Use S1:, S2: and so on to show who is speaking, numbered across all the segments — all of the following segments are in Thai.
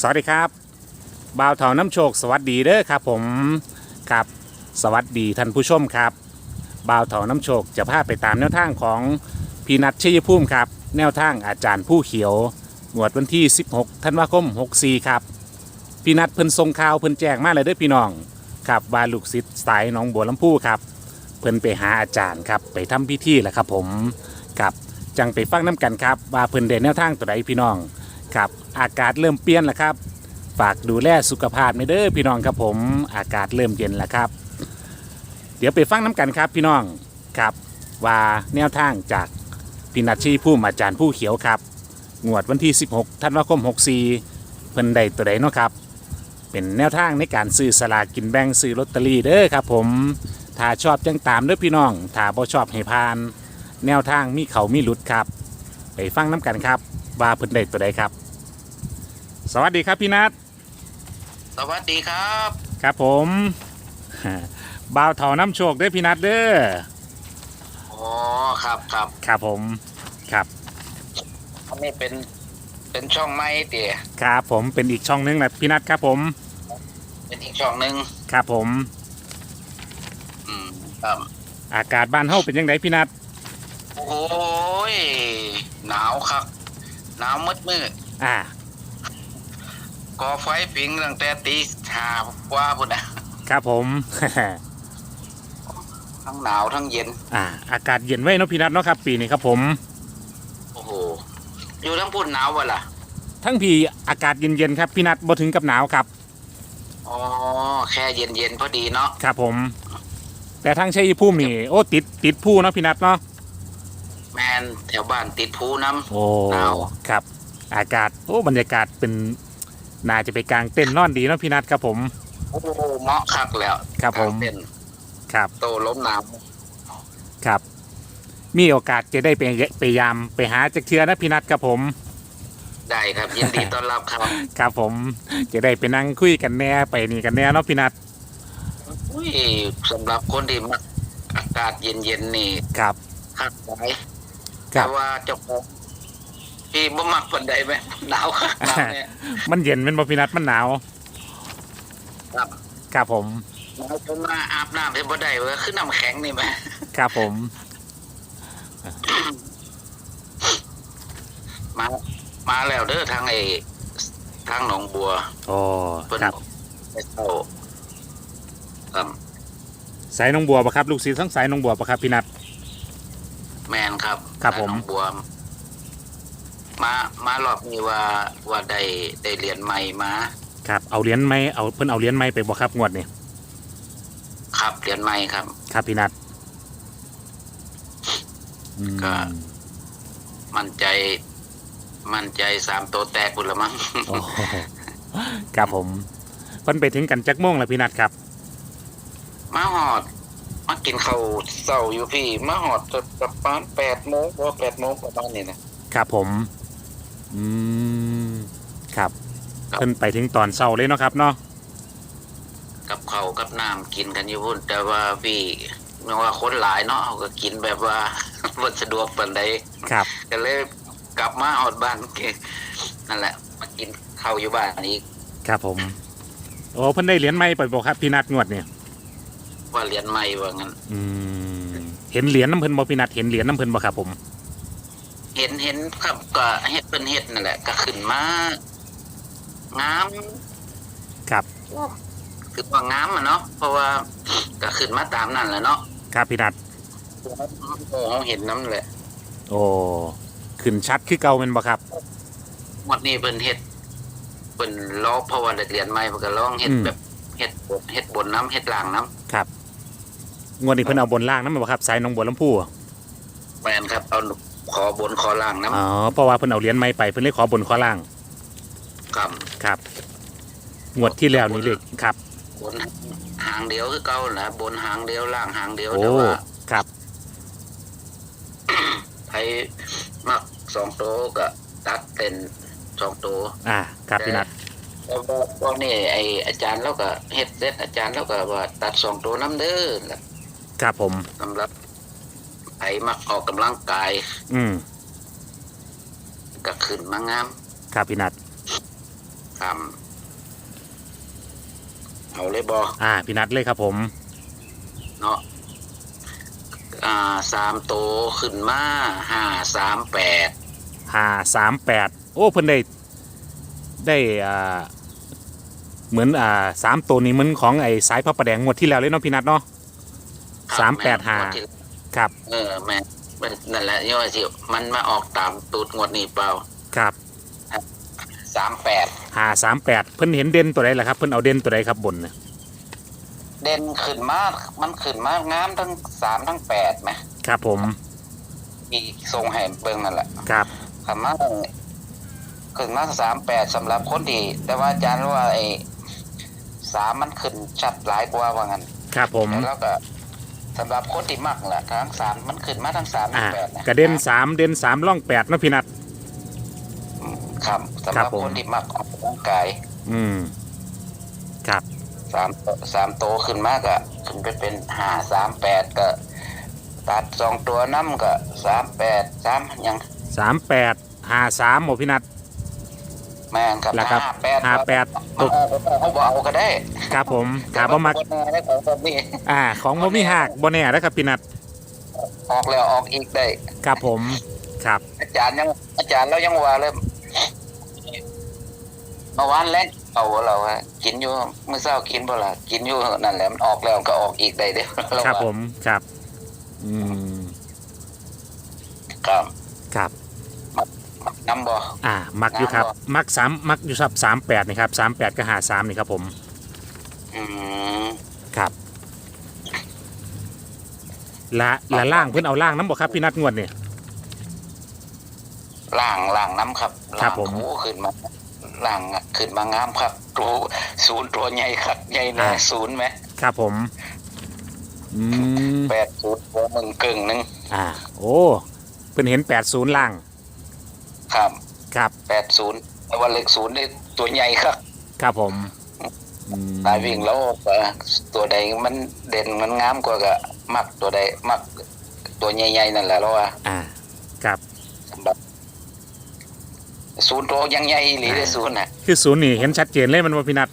S1: สวัสดีครับบ่าวเถาน้ำโชค สวัสดีเด้อครับผมครับสวัสดีท่านผู้ชมครับบ่าวเถาน้ำโชคจะพาไปตามแนวทางของพีนัทชัยภูมิครับ แนวทางอาจารย์ผู้เขียวงวดวันที่ 16ธันวาคม 64 ครับพี่นัทเพิ่นทรงข่าวเพิ่นแจ้งมาเลยเด้อพี่น้องครับว่าลูกศิษย์สายหน้องบัวลำพูครับ เพิ่นไปหาอาจารย์ครับไปทำพิธีแหละครับผมครับจังไปฟังน้ำกันครับว่าเพิ่นเด่นแนวทางตัวใดพี่น้องครับ อากาศเริ่มเปลี่ยนแล้วครับ ฝากดูแลสุขภาพในเด้อพี่น้องครับผมอากาศเริ่มเย็นแล้วครับ เดี๋ยวไปฟังน้ำกันครับพี่น้องครับว่าแนวทางจากพินัชชีผู้อาจารย์ผู้เขียวครับ งวดวันที่ 16ธันวาคม 64 เพิ่นได้ตัวใดเนาะครับ เป็นแนวทางในการซื้อสลากกินแบ่งซื้อลอตเตอรี่เด้อครับผมถ้าชอบจังตามเด้อพี่น้องถ้าบ่ชอบให้พาน แนวทางมีเขามีหลุดครับ ไปฟังน้ำกันครับ ว่าเพิ่นได้ตัวใดครับ สวัสดีครับพี่นัท
S2: สวัสดีครับ
S1: ครับผมบ่าวเถาน้ำโชคเด้อพี่นัทเด้อ
S2: อ๋อครับครับ
S1: ครับผมครับ
S2: อันนี้เป็นเป็นช่องไม้เตี๋ย
S1: ครับผมเป็นอีกช่องหนึงนะพี่นัทครับผม
S2: เป็นอีกช่องหนึ่ง
S1: ครับผม
S2: อืมครับ
S1: อากาศบ้านเฮาเป็นยังไงพี่นัท
S2: โอ้ยหนาวครับหนาวมืดมืด
S1: อ่า
S2: ก่อไฟผิงตั้งแต่ตีหากว่าพุ่นนะครับ
S1: ผม
S2: ทั้งหนาวทั้งเย็น
S1: อ่า อากาศเย็นไว้เนาะพี่นัทเนาะครับ ปีนี้ครับผม
S2: โอ้โห อยู่ทั้งพุ่นหนาววะล่ะ
S1: ทั้งพี่อากาศเย็นๆครับพี่นัทบ่ถึงกับหนาวครับ
S2: อ๋อ แค่เย็นเย็นๆพอดีเนาะ
S1: ครับผม แต่ทางชัยภูมินี่โอ้ติดติดผู้เนาะพี่นัทเนาะ
S2: แมนแถวบ้านติดภูน้
S1: โอ้
S2: หนาว
S1: ครับ อากาศ โอ้ บรรยากาศเป็น น่าจะไปกลางเต้นท์นอนดีเนาะพี่นัทครับผมำ
S2: โอ้โหเหมาะคักแล้ว
S1: ครับผม
S2: เป็น
S1: ครับ
S2: โตล้มหนาว
S1: ครับ มีโอกาสจะได้ไปไปยามไปหาจักเทือนะพี่นัทครับผม
S2: ได้ครับ ยินดีต้อนรับครับ
S1: ครับผม จะได้ไปนั่งคุยกันแน่ไปนี่กันแน่เนาะพี่นัท
S2: อุ้ยสำหรับคนที่มักอากาศเย็นๆนี่
S1: ครับ
S2: คักไว้
S1: ครั
S2: แต่
S1: บ
S2: ว่าเจ้าของ พี่บ่มักปันใดไหมหนาวคักหนาวเนี่ย
S1: มันเย็นเป็นบ่พี่นัทมันหนาว
S2: ครับ
S1: ครับผม
S2: หนาวจนมาอาบน้ำให้บ่ได้เว้ยคือน้ำแข็งนี่ไหม
S1: ครับผม
S2: มามาแล้วเด้อทางไอ้ทางหนองบัว
S1: โอ้
S2: เพิ่น
S1: ครับ
S2: ไปเข้าครับ
S1: สายหนองบัวปะครับ ลูกศิษย์ทั้งสายหนองบัวปะครับพี่นัท
S2: แมนครับ
S1: ครับ
S2: ทาง
S1: ผม
S2: หนองบัว มามารอบนี้ว่าว่าได้ได้เหรียญใหม่มา
S1: ครับเอาเหรียญไหมเอาเพิ่นเอาเหรียญไหมไปบ่ครับงวดนี่
S2: ครับเหรียญใหม่ครับ
S1: ครับพี่นัทอืม
S2: ก็ มั่นใจ มั่นใจสามตัวแตกพุ่นละมั้ง
S1: โอ้โหครับผมเพิ่นไปถึงกันจักโมงแล้วพี่นัทครับ
S2: มาหอด มากินข้าวเสาอยู่พี่ มาหอดจะประมาณแปดโมงว่าแปดโมงประมาณนี้นะครับ
S1: ผม อืมครับ
S2: ครับ
S1: เพิ่นไปถึงตอนเช้าเลยเนาะครับเนาะ
S2: กับข้าวกับน้ำกินกันอยู่พุ่น แต่ว่าพี่เมื่อว่าคนหลายเนาะเขาก็กินแบบว่าวัสะดวกปานใด
S1: ครับ
S2: ก็เลยกลับมาหอดบ้านนั่นแหละ มากินข้าวอยู่บ้านนี้
S1: ครับผม โอ้เพิ่นได้เหรียญใหม่ไปบ่ครับพี่นัทงวดเนี่ย
S2: ว่าเรียนใหม่ว่างั้น
S1: อืมเห็นเหรียญน้ำเพิ่นบ่พี่นัทเห็นเหรียญน้ำเพิ่นบ่ครับผม
S2: เห็นเห็นครับก็เฮ็ดเป็นเฮ็ดนั่นแหละ ก็ขึ้นมางาม
S1: ครับ
S2: คือว่างามอะเนาะเพราะว่าก็ขึ้นมาตามนั่นแหละเนาะ
S1: ครับพี่นัท
S2: โอ้เขาเห็นน้ำแหละ
S1: โอ้ขึ้นชัดคือเก่าแม่นบ่ครับ
S2: หมดนี้เพิ่นเฮ็ดเพิ่นลอกเพราะว่าได้เรียนใหม่เพิ่นก็ลองเฮ็ด
S1: อืม
S2: แบบเฮ็ดบนเฮ็ดบนน้ำเฮ็ดล่างน้
S1: ครับงวดนี้เพิ่นเอาบนล่างนำบ่ครับสายหนองบัวลำพูำ
S2: แม่นครับเอาข อบนขอล่างน้
S1: อ๋อเพราะว่าเพิ่นเอาเหรียญใหม่ไปเพิ่นเลยขอบนขอล่างำ
S2: ครับ
S1: ครับ งวดที่แล้วนี่เลขครับ
S2: บนหางเดียวคือเก่าแหละบนหางเดียวล่างหางเดียว
S1: โอ้
S2: แต่ว่า
S1: ครับ
S2: ไผมักสองโตวก็ตัดเป็นสองโตว
S1: อ่าครับพี่นัท
S2: แล้วก็ตอนนี้ไออาจารย์เราก็เฮ็ดเสร็จอาจารย์เราก็ว่าตัดสองตัวน้ำเด้อล่ะ
S1: ครับผม
S2: สำหรับไอ มักออกกำลังกาย
S1: อืม
S2: ก็ขึ้นมางาม
S1: ครับพี่นัท
S2: ครับเอาเลยบอ
S1: อ่าพี่นัดเลยครับผม
S2: เนาะอ่าสามโตวขึ้นมาห้าสามแปด
S1: ห้าสามแปดโอ้เพิ่นได้ได้อ่าเหมือนอ่าสามตัวนี้เหมือนของไอ้สายพระประแดงงวดที่แล้วเลยเนาะพี่นัดเนาะสามแปดห้า ครับ
S2: เออแม่มันนั่นแหละย่อยสิมันมาออกตามตูดงวดนี้เปล่า
S1: ครับ
S2: สามแปด
S1: ห้าสามแปดเพิ่นเห็นเด่นตัวใดล่ะครับ เพิ่นเอาเด่นตัวใดครับบนเนี่ย
S2: เด่นขึ้นมาก มันขึ้นมากงามทั้งสามทั้งแปดไหม
S1: ครับผม
S2: อีกทรงแห่เบิ่งนั่นแหละ
S1: ครับ
S2: คำว่าขึ้นมาสามแปดสำหรับคนที่แต่ว่าอาจารย์ว่าไอ้สามมันขึ้นชัดหลายกว่าว่างั้น
S1: ครับผม
S2: แล้วก็ สำหรับคนที่มักแหละทั้งสามมันขึ้นมาทั้งสามทั้
S1: อ่าง
S2: แปดนะ
S1: กระเด็นสามเด่นสามล่องแปดเนาะพี่นัด
S2: ครับสำห
S1: ครั
S2: รั
S1: บบผม
S2: คนที่มักออกกำลังกาย
S1: อืม ครับ
S2: สามสามโตขึ้นมากอะขึ้นไปเป็นห้าสามแปดก็ตัดสองตัวน้ำก็สามแปดสามยัง
S1: สามแปดห้าสามหมพี่นัด
S2: แม่นครับ
S1: แล้วครับ
S2: ห้าแปด
S1: ห้าแปด
S2: เอาเอาเขาบอกเอาก็ได้
S1: ครับผมถามว่ามัก
S2: แต่ว่คนในของผมนี่
S1: อ่า ของบ่มีหักบ่แน่นะครับพี่นัด
S2: ออกแล้วออกอีกได้
S1: ครับผมครับ
S2: อาจารย์ยังอาจารย์เรายังว่าเลยเมื่อวานแรกเอาเราอะกินอยู่เมื่อเช้ากินบ่ล่ะกินอยู่นั่นแหละมันออกแล้วก็ออกอีกได้เด้อเรา
S1: ครับ
S2: ว่า
S1: ผมครับ อืม
S2: ครับ
S1: ครับ
S2: น้ำบ่
S1: อ่า มักอยู่ครับ
S2: น้ำบ่
S1: มักสามมักอยู่ครับสามแปดนี่ครับสามแปดก็หาสามนี่ครับผม
S2: อืม
S1: ครับละละล่างเพิ่นเอาล่างน้ำบ่ครับพี่นัดงวดนี่
S2: ล่างล่างน้ำครับ
S1: ครับ
S2: ล่าง
S1: ผม
S2: ถูขึ้นมาล่างขึ้นมางามครับตัวศูนย์ตัวใหญ่ครับใหญ่แน่
S1: อ่า
S2: ศูนย์ไหม
S1: ครับผม อืม
S2: แปดศูนย์ตัวหนึ่งกึ่งหนึ่ง
S1: อ่า โอ้ เพิ่นเห็นแปดศูนย์ล่าง
S2: ครับ
S1: ครับ
S2: แปดศูนย์แต่ว่าเลขศูนย์นี่ตัวใหญ่ครับ
S1: ครับผมอืม
S2: ตายวิ่งแล้วเอ่อตัวใดมันเด่นมันงามกว่าก็มักตัวใดมักตัวใหญ่ๆนั่นแหละเราว่า
S1: อ่าครับ
S2: สำหรับศูนย์ตัวยังใหญ่หรือได้ศูนย์น่ะ
S1: คือศูนย์นี่เห็นชัดเจนเลยมันว่าพี่นัด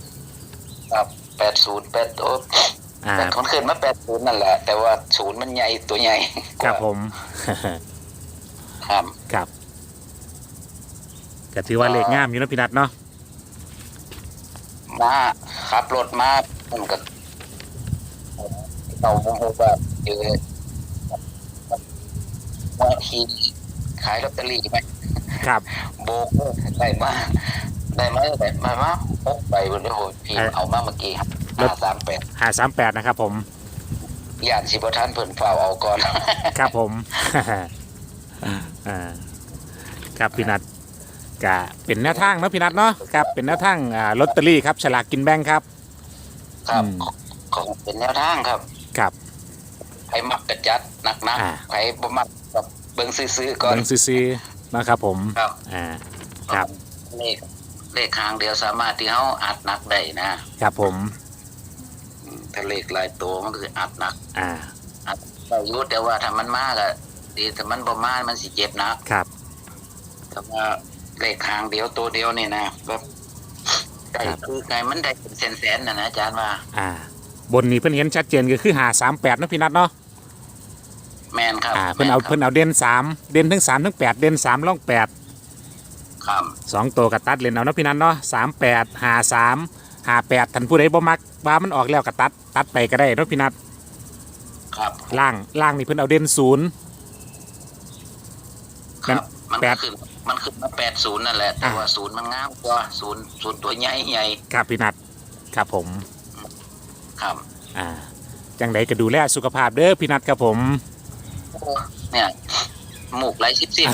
S2: ครับแปดศูนย์แปดตัว
S1: อ่า
S2: แต่คนขึ้นมาแปดศูนย์นั่นแหละ แต่ว่าศูนย์มันใหญ่ตัวใหญ่ก
S1: ครั
S2: ว่า
S1: บผม
S2: ครับ
S1: ครับ ก็ถือว่าเลขงามอยู่เนาะพี่นัดเนาะ
S2: มาขับรถมามันก็เราโมโหแบบเจอว่าขี่ขายลอตเตอรี่ไหม
S1: ครับ
S2: โบกได้มาได้มาได้มามาพกไปบนโอ้โหพี่
S1: เอ่อ
S2: เอามาเมื่อกี้ครับ
S1: ร
S2: ห้า
S1: ถ
S2: สามแปด
S1: หาสามแปดนะครับผม
S2: ยานสิบท่านเพิ่นเฝ้าเอาก่อน
S1: ครับผม อ่า ครับพี่นัด ก็เป็นแนวทางเนาะพี่นัดเนาะครับ เป็นแนวทางอ่าลอตเตอรี่ครับฉลากกินแบ่งครับ
S2: ครับ
S1: อืม
S2: ของเป็นแนวทางครับ
S1: ครับ
S2: ใครมักกระจัดหนักนัก
S1: อ่า
S2: ใครบ่มักก็เบิ่งซื้อๆก่อน
S1: เบิ่งซีๆนะครับผม
S2: ครับ
S1: อ่าครับ
S2: เลขเลขทางเดียวสามารถที่เขาอัดหนักได้นะครับ
S1: ผม
S2: อืมถ้าเลขหลายตัวมันก็คืออัดหนัก
S1: อ่า
S2: ได้อยุแต่ว่าถ้ามันมากอะดีแต่มันบ่มากมันสิเจ็บหนัก
S1: ครับ
S2: แต่ว่า เลขทางเดียวตัวเดียวนี่นะแบบไก่
S1: ครับ
S2: คือไก่มันได้เป็นแสนๆนะนะอาจารย์ว่า
S1: อ่า บนนี้เพิ่นเห็นชัดเจนก็คือหาสามแปดนาะพี่นัดเนาะ
S2: แมนครับ
S1: อ่าเพิ่นเอา
S2: แม่ครับ
S1: เพิ่นเอาเด่นสามเด่นทั้งสามทั้งแปดเด่นสามล่องแปด
S2: ครับ
S1: สองตัวกับตัดเลนเอาเนาะพี่นัดเนาะสามแปดหาสามหาแปดท่านผู้ใดบ่มักว่ามันออกแล้วก็ตัด ตัดไปก็ได้เนาะพี่นัด
S2: ครับ
S1: ล่างล่างนี่เพิ่นเอาเด่นศูนย์
S2: ครับมัน
S1: แป
S2: ก็
S1: ด
S2: คือ มันคือมาแปดศูนย์นั่นแหละ แต่
S1: อ่า
S2: ว่าศูนย์มันงามกว่าศูนย์ศูนย์ตัวใหญ่ใหญ่
S1: ครับพี่นัดครับผม
S2: ครับ
S1: อ่า จังไดก็ดูแลสุขภาพเด้อพี่นัดครับผม
S2: เนี่ยหมูกไหลสิบสิบ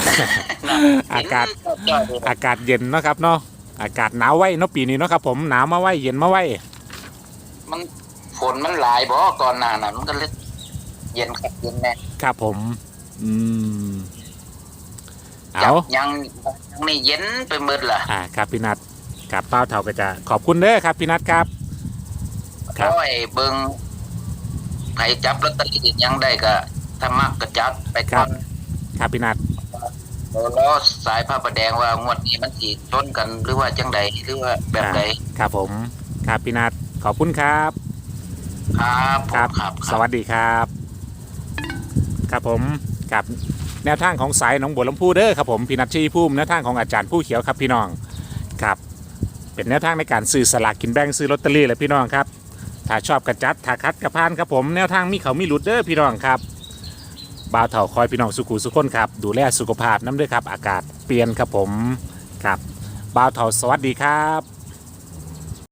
S1: อากาศ อากาศเย็นเนาะครับเนาะ อากาศหนาวไว้เนาะปีนี้เนาะครับ ผมหนาวมาไว้เย็นมาไว้
S2: มันฝนมันหลายบ่ก่อนหน้านั้นมันก็เลยเย็นครับเย็นแน่
S1: ครับผม อืม
S2: จั
S1: เอา
S2: บยังยังนี่เย็นไปหมดล่ะ
S1: อ่าครับพี่นัดกับเป้าเท่าก็จะขอบคุณเด้อครับพี่นัดครับครับ
S2: โอ้ยเบิ่งใครจับลอตเตอรี่ยังได้ก็ถ้ามักก็จัดไปก่อน
S1: ครับพี่นัด
S2: แล้วสายผ้าประแดงว่างวดนี้มันสิชนกันหรือว่าจังใดหรือว่าแบบใด
S1: ครับผม ครับพี่นัดขอบคุณครับ
S2: ครับผม
S1: ครับ
S2: ครับ
S1: สวัสดีครับ ครับผมกับ แนวทางของสายหนองบัวลำพูเด้อครับผมพี่นัทชีพุ่มแนวทางของอาจารย์ผู้เขียวครับพี่น้องครับเป็นแนวทางในการซื้อสลากกินแบ่งซื้อลอตเตอรี่เลยพี่น้องครับถ้าชอบกระจัดถ้าคัดกระพานครับผมแนวทางมีเขามีหลุดเด้อพี่น้องครับบ่าวเถาคอยพี่น้องสุขุสุขคนครับดูแลสุขภาพน้ำเด้อครับอากาศเปลี่ยนครับผมครับบ่าวเถาสวัสดีครับ